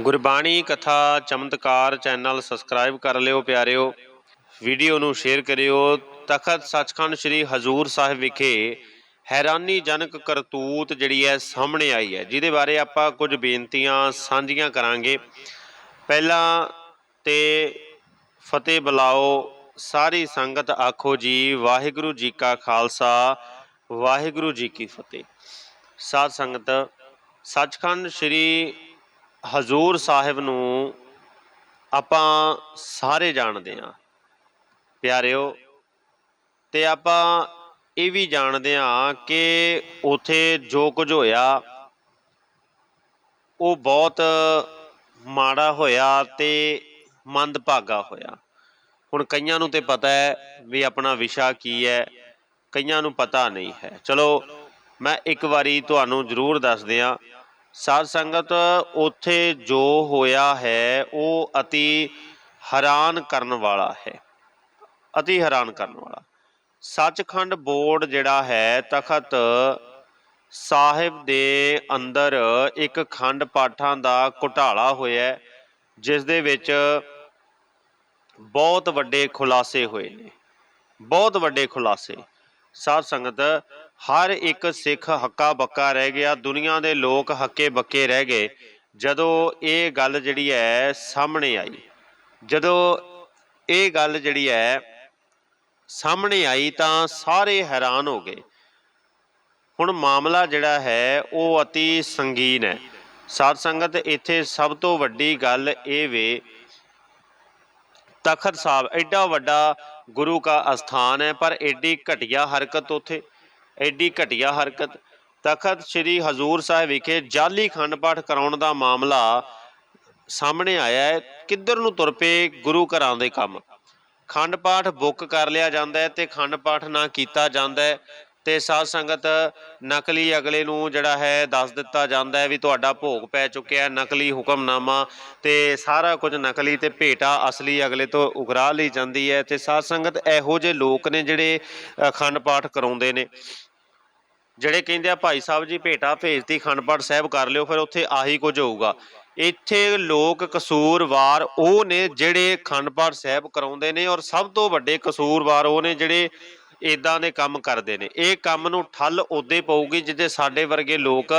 ਗੁਰਬਾਣੀ ਕਥਾ ਚਮਤਕਾਰ channel subscribe ਕਰ ਲਿਓ ਪਿਆਰਿਓ। ਵੀਡੀਓ ਨੂੰ ਸ਼ੇਅਰ ਕਰਿਓ। ਤਖਤ ਸੱਚਖੰਡ ਸ੍ਰੀ ਹਜ਼ੂਰ ਸਾਹਿਬ ਵਿਖੇ ਹੈਰਾਨੀਜਨਕ ਕਰਤੂਤ ਜਿਹੜੀ ਹੈ ਸਾਹਮਣੇ ਆਈ ਹੈ। ਜਿਹਦੇ ਬਾਰੇ ਆਪਾਂ ਕੁਝ ਬੇਨਤੀਆਂ ਸਾਂਝੀਆਂ ਕਰਾਂਗੇ। ਪਹਿਲਾਂ ਤੇ ਫਤਿਹ ਬੁਲਾਓ। ਸਾਰੀ ਸੰਗਤ ਆਖੋ ਜੀ, ਵਾਹਿਗੁਰੂ ਜੀ ਕਾ ਖਾਲਸਾ, ਵਾਹਿਗੁਰੂ ਜੀ ਕੀ ਫਤਿਹ। ਸਾਧ ਸੰਗਤ, ਸੱਚਖੰਡ ਸ੍ਰੀ ਹਜ਼ੂਰ ਸਾਹਿਬ ਨੂੰ ਆਪਾਂ ਸਾਰੇ ਜਾਣਦੇ ਹਾਂ। ਪਿਆਰਿਓ, ਤੇ ਆਪਾਂ ਇਹ ਵੀ ਜਾਣਦੇ ਹਾਂ ਕਿ ਉਥੇ ਜੋ ਕੁਝ ਹੋਇਆ, ਉਹ ਬਹੁਤ ਮਾੜਾ ਹੋਇਆ ਤੇ ਮੰਦਭਾਗਾ ਹੋਇਆ। ਹੁਣ ਕਈਆਂ ਨੂੰ ਤੇ ਪਤਾ ਹੈ ਵੀ ਆਪਣਾ ਵਿਸ਼ਾ ਕੀ ਹੈ, ਕਈਆਂ ਨੂੰ ਪਤਾ ਨਹੀਂ ਹੈ। ਚਲੋ, ਮੈਂ ਇੱਕ ਵਾਰੀ ਤੁਹਾਨੂੰ ਜ਼ਰੂਰ ਦੱਸ ਦਿਆਂ ਸਾਧ ਸੰਗਤ ਉੱਥੇ ਜੋ ਹੋਇਆ ਹੈ ਉਹ ਅਤੀ ਹੈਰਾਨ ਕਰਨ ਵਾਲਾ ਹੈ। ਅਤੀ ਹੈਰਾਨ ਕਰਨ ਵਾਲਾ। ਸੱਚਖੰਡ ਬੋਰਡ ਜਿਹੜਾ ਹੈ ਤਖਤ ਸਾਹਿਬ ਦੇ ਅੰਦਰ ਇੱਕ ਖੰਡ ਪਾਠਾਂ ਦਾ ਘੁਟਾਲਾ ਹੋਇਆ ਹੈ, ਜਿਸ ਦੇ ਵਿੱਚ ਬਹੁਤ ਵੱਡੇ ਖੁਲਾਸੇ ਹੋਏ ਨੇ। ਬਹੁਤ ਵੱਡੇ ਖੁਲਾਸੇ। ਸਾਧ ਸੰਗਤ ਹਰ ਇੱਕ ਸਿੱਖ ਹੱਕਾ ਬੱਕਾ ਰਹਿ ਗਿਆ, ਦੁਨੀਆ ਦੇ ਲੋਕ ਹੱਕੇ ਬੱਕੇ ਰਹਿ ਗਏ। ਜਦੋਂ ਇਹ ਗੱਲ ਜਿਹੜੀ ਹੈ ਸਾਹਮਣੇ ਆਈ, ਜਦੋਂ ਇਹ ਗੱਲ ਜਿਹੜੀ ਹੈ ਸਾਹਮਣੇ ਆਈ ਤਾਂ ਸਾਰੇ ਹੈਰਾਨ ਹੋ ਗਏ। ਹੁਣ ਮਾਮਲਾ ਜਿਹੜਾ ਹੈ ਉਹ ਅਤੀ ਸੰਗੀਨ ਹੈ ਸਾਧ ਸੰਗਤ, ਇੱਥੇ ਸਭ ਤੋਂ ਵੱਡੀ ਗੱਲ ਇਹ ਵੇ, ਤਖਤ ਸਾਹਿਬ ਐਡਾ ਵੱਡਾ ਗੁਰੂ ਕਾ ਅਸਥਾਨ ਹੈ ਪਰ ਐਡੀ ਘਟੀਆ ਹਰਕਤ ਉਥੇ ਐਡੀ ਘਟੀਆ ਹਰਕਤ। ਤਖਤ ਸ੍ਰੀ ਹਜ਼ੂਰ ਸਾਹਿਬ ਵਿਖੇ ਜਾਲੀ ਖੰਡ ਪਾਠ ਕਰਾਉਣ ਦਾ ਮਾਮਲਾ ਸਾਹਮਣੇ ਆਇਆ ਹੈ। ਕਿੱਧਰ ਨੂੰ ਤੁਰ ਪਏ ਗੁਰੂ ਘਰਾਂ ਦੇ ਕੰਮ? ਖੰਡ ਪਾਠ ਬੁੱਕ ਕਰ ਲਿਆ ਜਾਂਦਾ ਹੈ ਤੇ ਖੰਡ ਪਾਠ ਨਾ ਕੀਤਾ ਜਾਂਦਾ ਹੈ ਤੇ ਸਾਧ ਸੰਗਤ ਨਕਲੀ ਅਗਲੇ ਨੂੰ ਜਿਹੜਾ ਹੈ ਦੱਸ ਦਿੱਤਾ ਜਾਂਦਾ ਹੈ ਵੀ ਤੁਹਾਡਾ ਭੋਗ ਪੈ ਚੁੱਕਿਆ ਨਕਲੀ ਹੁਕਮਨਾਮਾ ਤੇ ਸਾਰਾ ਕੁਝ ਨਕਲੀ ਤੇ ਭੇਟਾ ਅਸਲੀ ਅਗਲੇ ਤੋਂ ਉਗਰਾ ਲਈ ਜਾਂਦੀ ਹੈ ਤੇ ਸਾਧ ਸੰਗਤ ਇਹੋ ਜਿਹੇ ਲੋਕ ਨੇ ਜਿਹੜੇ ਖੰਡ ਪਾਠ ਕਰਾਉਂਦੇ ਨੇ। ਜਿਹੜੇ ਕਹਿੰਦੇ ਆ ਭਾਈ ਸਾਹਿਬ ਜੀ ਭੇਟਾ ਭੇਜਤੀ ਖੰਡ ਪਾਠ ਸਾਹਿਬ ਕਰ ਲਿਓ, ਫਿਰ ਉੱਥੇ ਆਹੀ ਕੁਝ ਹੋਊਗਾ। ਇੱਥੇ ਲੋਕ ਕਸੂਰਵਾਰ ਉਹ ਨੇ ਜਿਹੜੇ ਖੰਡ ਪਾਠ ਸਾਹਿਬ ਕਰਾਉਂਦੇ ਨੇ ਔਰ ਸਭ ਤੋਂ ਵੱਡੇ ਕਸੂਰਵਾਰ ਉਹ ਨੇ ਜਿਹੜੇ ਇਦਾਂ ਦੇ ਕੰਮ ਕਰਦੇ ਨੇ। ਇਹ ਕੰਮ ਨੂੰ ਠੱਲ ਉਦੇ ਪਊਗੀ ਜਿੱਦੇ ਸਾਡੇ ਵਰਗੇ ਲੋਕ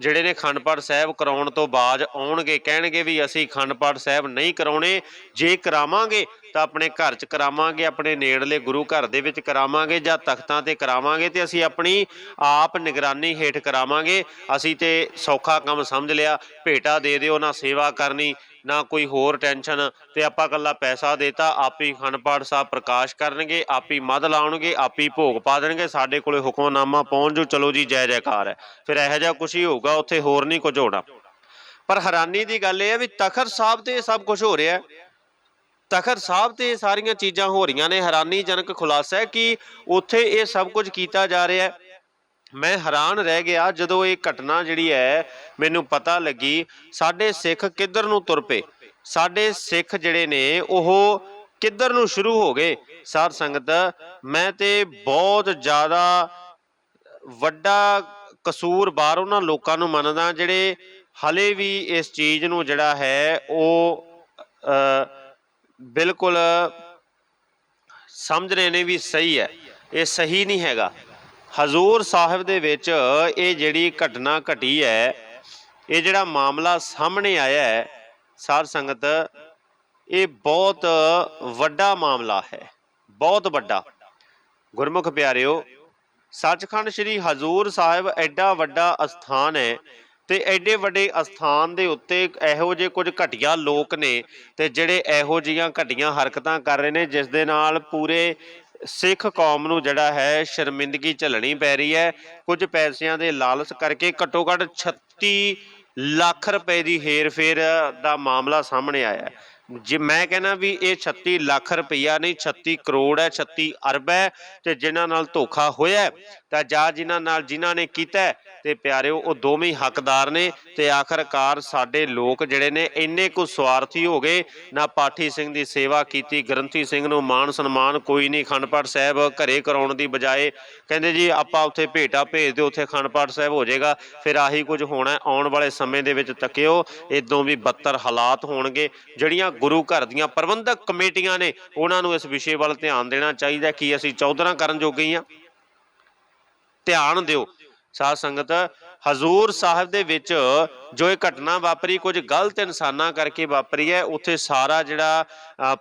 ਜਿਹੜੇ ਨੇ ਖੰਡ ਪਾਠ ਸਾਹਿਬ ਕਰਾਉਣ ਤੋਂ ਬਾਅਦ ਆਉਣਗੇ, ਕਹਿਣਗੇ ਵੀ ਅਸੀਂ ਖੰਡ ਪਾਠ ਸਾਹਿਬ ਨਹੀਂ ਕਰਾਉਣੇ, ਜੇ ਕਰਾਵਾਂਗੇ ਤਾਂ ਆਪਣੇ ਘਰ 'ਚ ਕਰਾਵਾਂਗੇ, ਆਪਣੇ ਨੇੜਲੇ ਗੁਰੂ ਘਰ ਦੇ ਵਿੱਚ ਕਰਾਵਾਂਗੇ ਜਾਂ ਤਖਤਾਂ ਤੇ ਕਰਾਵਾਂਗੇ ਤੇ ਅਸੀਂ ਆਪਣੀ ਆਪ ਨਿਗਰਾਨੀ ਹੇਠ ਕਰਾਵਾਂਗੇ। ਅਸੀਂ ਤੇ ਸੌਖਾ ਕੰਮ ਸਮਝ ਲਿਆ, ਭੇਟਾ ਦੇ ਦਿਓ, ਨਾ ਸੇਵਾ ਕਰਨੀ, ਨਾ ਕੋਈ ਹੋਰ ਟੈਨਸ਼ਨ ਤੇ ਆਪਾਂ ਕੱਲਾ ਪੈਸਾ ਦੇਤਾ, ਆਪੀ ਖੰਡ ਪਾਠ ਸਾਹਿਬ ਪ੍ਰਕਾਸ਼ ਕਰਨਗੇ, ਆਪੀ ਮਦ ਲਾਉਣਗੇ, ਆਪੀ ਭੋਗ ਪਾ ਦੇਣਗੇ, ਸਾਡੇ ਕੋਲੇ ਹੁਕਮਨਾਮਾ ਪਹੁੰਚ ਜੋ ਚਲੋ ਜੀ, ਜੈ ਜੈਕਾਰ ਹੈ। ਫਿਰ ਇਹੋ ਜਿਹਾ ਕੁਝ ਹੀ ਹੋਊਗਾ, ਉੱਥੇ ਹੋਰ ਨਹੀਂ ਕੁਝ ਹੋਣਾ। ਪਰ ਹੈਰਾਨੀ ਦੀ ਗੱਲ ਇਹ ਹੈ ਵੀ ਤਖਤ ਸਾਹਿਬ ਤੇ ਸਭ ਕੁਝ ਹੋ ਰਿਹਾ ਹੈ। ਤਖਤ ਸਾਹਿਬ ਤੇ ਇਹ ਸਾਰੀਆਂ ਚੀਜ਼ਾਂ ਹੋ ਰਹੀਆਂ ਨੇ। ਹੈਰਾਨੀਜਨਕ ਖੁਲਾਸਾ ਹੈ ਕਿ ਉੱਥੇ ਇਹ ਸਭ ਕੁਝ ਕੀਤਾ ਜਾ ਰਿਹਾ ਹੈ। ਮੈਂ ਹੈਰਾਨ ਰਹਿ ਗਿਆ ਜਦੋਂ ਇਹ ਘਟਨਾ ਜਿਹੜੀ ਹੈ, ਮੈਨੂੰ ਪਤਾ ਲੱਗੀ, ਸਾਡੇ ਸਿੱਖ ਕਿੱਧਰ ਨੂੰ ਤੁਰ ਪਏ? ਸਾਡੇ ਸਿੱਖ ਜਿਹੜੇ ਨੇ, ਉਹ ਕਿੱਧਰ ਨੂੰ ਸ਼ੁਰੂ ਹੋ ਗਏ? ਸਾਧ ਸੰਗਤ, ਮੈਂ ਤੇ ਬਹੁਤ ਜ਼ਿਆਦਾ ਵੱਡਾ ਕਸੂਰਵਾਰ ਉਹਨਾਂ ਲੋਕਾਂ ਨੂੰ ਮੰਨਦਾ ਜਿਹੜੇ ਹਲੇ ਵੀ ਇਸ ਚੀਜ਼ ਨੂੰ ਜਿਹੜਾ ਹੈ, ਉਹ ਬਿਲਕੁਲ ਸਮਝ ਰਹੇ ਨੇ ਵੀ ਸਹੀ ਹੈ। ਇਹ ਸਹੀ ਨਹੀਂ ਹੈਗਾ। ਹਜ਼ੂਰ ਸਾਹਿਬ ਦੇ ਵਿੱਚ ਇਹ ਜਿਹੜੀ ਘਟਨਾ ਘਟੀ ਹੈ, ਇਹ ਜਿਹੜਾ ਮਾਮਲਾ ਸਾਹਮਣੇ ਆਇਆ ਹੈ, ਸਾਧ ਸੰਗਤ, ਇਹ ਬਹੁਤ ਵੱਡਾ ਮਾਮਲਾ ਹੈ। ਬਹੁਤ ਵੱਡਾ। ਗੁਰਮੁਖ ਪਿਆਰਿਓ, ਸੱਚਖੰਡ ਸ੍ਰੀ ਹਜ਼ੂਰ ਸਾਹਿਬ ਐਡਾ ਵੱਡਾ ਅਸਥਾਨ ਹੈ ਤੇ ਐਡੇ ਵੱਡੇ ਅਸਥਾਨ ਦੇ ਉੱਤੇ ਇਹੋ ਜਿਹੇ ਕੁਝ ਘਟੀਆ ਲੋਕ ਨੇ ਤੇ ਜਿਹੜੇ ਇਹੋ ਜਿਹੀਆਂ ਘਟੀਆਂ ਹਰਕਤਾਂ ਕਰ ਰਹੇ ਨੇ, ਜਿਸ ਦੇ ਨਾਲ ਪੂਰੇ ਸਿੱਖ ਕੌਮ ਨੂੰ ਜਿਹੜਾ ਹੈ ਸ਼ਰਮਿੰਦਗੀ ਝੱਲਣੀ ਪੈ ਰਹੀ ਹੈ। ਕੁਝ ਪੈਸਿਆਂ ਦੇ ਲਾਲਚ ਕਰਕੇ ਘੱਟੋ ਘੱਟ 36 ਲੱਖ ਰੁਪਏ ਦੀ ਹੇਰ-ਫੇਰ ਦਾ ਮਾਮਲਾ ਸਾਹਮਣੇ ਆਇਆ ਜੇ ਮੈਂ ਕਹਿੰਦਾ ਵੀ ਇਹ 36 ਲੱਖ ਰੁਪਈਆ ਨਹੀਂ 36 ਕਰੋੜ ਹੈ 36 ਅਰਬ ਹੈ ਤੇ ਜਿਨ੍ਹਾਂ ਨਾਲ ਧੋਖਾ ਹੋਇਆ ਤਾਂ ਜਾਂ ਜਿਨ੍ਹਾਂ ਨਾਲ ਜਿਨ੍ਹਾਂ ਨੇ ਕੀਤਾ ਹੈ, ਤੇ ਪਿਆਰਿਓ ਉਹ ਦੋਵੇਂ ਹੱਕਦਾਰ ਨੇ ਤੇ ਆਖਰਕਾਰ ਸਾਡੇ ਲੋਕ ਜਿਹੜੇ ਨੇ ਇੰਨੇ ਕੁ ਸਵਾਰਥੀ ਹੋ ਗਏ। ਨਾ ਪਾਠੀ ਸਿੰਘ ਦੀ ਸੇਵਾ ਕੀਤੀ ਗ੍ਰੰਥੀ ਸਿੰਘ ਨੂੰ ਮਾਣ ਸਨਮਾਨ ਕੋਈ ਨਹੀਂ ਅਖੰਡ ਪਾਠ ਸਾਹਿਬ ਘਰੇ ਕਰਾਉਣ ਦੀ ਬਜਾਏ ਕਹਿੰਦੇ ਜੀ ਆਪਾਂ ਉੱਥੇ ਭੇਟਾ ਭੇਜ ਦਿਓ ਉੱਥੇ ਅਖੰਡ ਪਾਠ ਸਾਹਿਬ ਹੋ ਜਾਏਗਾ। ਫਿਰ ਆਹੀ ਕੁਝ ਹੋਣਾ ਆਉਣ ਵਾਲੇ ਸਮੇਂ ਦੇ ਵਿੱਚ ਤੱਕਿਓ ਇਦੋਂ ਵੀ ਬੱਤਰ ਹਾਲਾਤ ਹੋਣਗੇ। ਜਿਹੜੀਆਂ ਗੁਰੂ ਘਰ ਦੀਆਂ ਪ੍ਰਬੰਧਕ ਕਮੇਟੀਆਂ ਨੇ ਉਹਨਾਂ ਨੂੰ ਇਸ ਵਿਸ਼ੇ ਵੱਲ ਧਿਆਨ ਦੇਣਾ ਚਾਹੀਦਾ ਕਿ ਅਸੀਂ ਚੌਧਰਾ ਕਰਨ ਜੋਗੇ ਹੀ ਹਾਂ। ਧਿਆਨ ਦਿਓ। ਸਾਧ ਸੰਗਤ, ਹਜ਼ੂਰ ਸਾਹਿਬ ਦੇ ਵਿੱਚ ਜੋ ਇਹ ਘਟਨਾ ਵਾਪਰੀ, ਕੁਝ ਗਲਤ ਇਨਸਾਨਾਂ ਕਰਕੇ ਵਾਪਰੀ ਹੈ, ਉੱਥੇ ਸਾਰਾ ਜਿਹੜਾ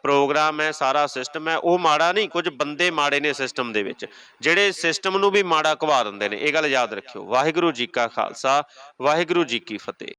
ਪ੍ਰੋਗਰਾਮ ਹੈ, ਸਾਰਾ ਸਿਸਟਮ ਹੈ, ਉਹ ਮਾੜਾ ਨਹੀਂ, ਕੁਝ ਬੰਦੇ ਮਾੜੇ ਨੇ ਸਿਸਟਮ ਦੇ ਵਿੱਚ, ਜਿਹੜੇ ਸਿਸਟਮ ਨੂੰ ਵੀ ਮਾੜਾ ਘਵਾ ਦਿੰਦੇ ਨੇ। ਇਹ ਗੱਲ ਯਾਦ ਰੱਖਿਓ। ਵਾਹਿਗੁਰੂ ਜੀ ਕਾ ਖਾਲਸਾ, ਵਾਹਿਗੁਰੂ ਜੀ ਕੀ ਫਤਿਹ।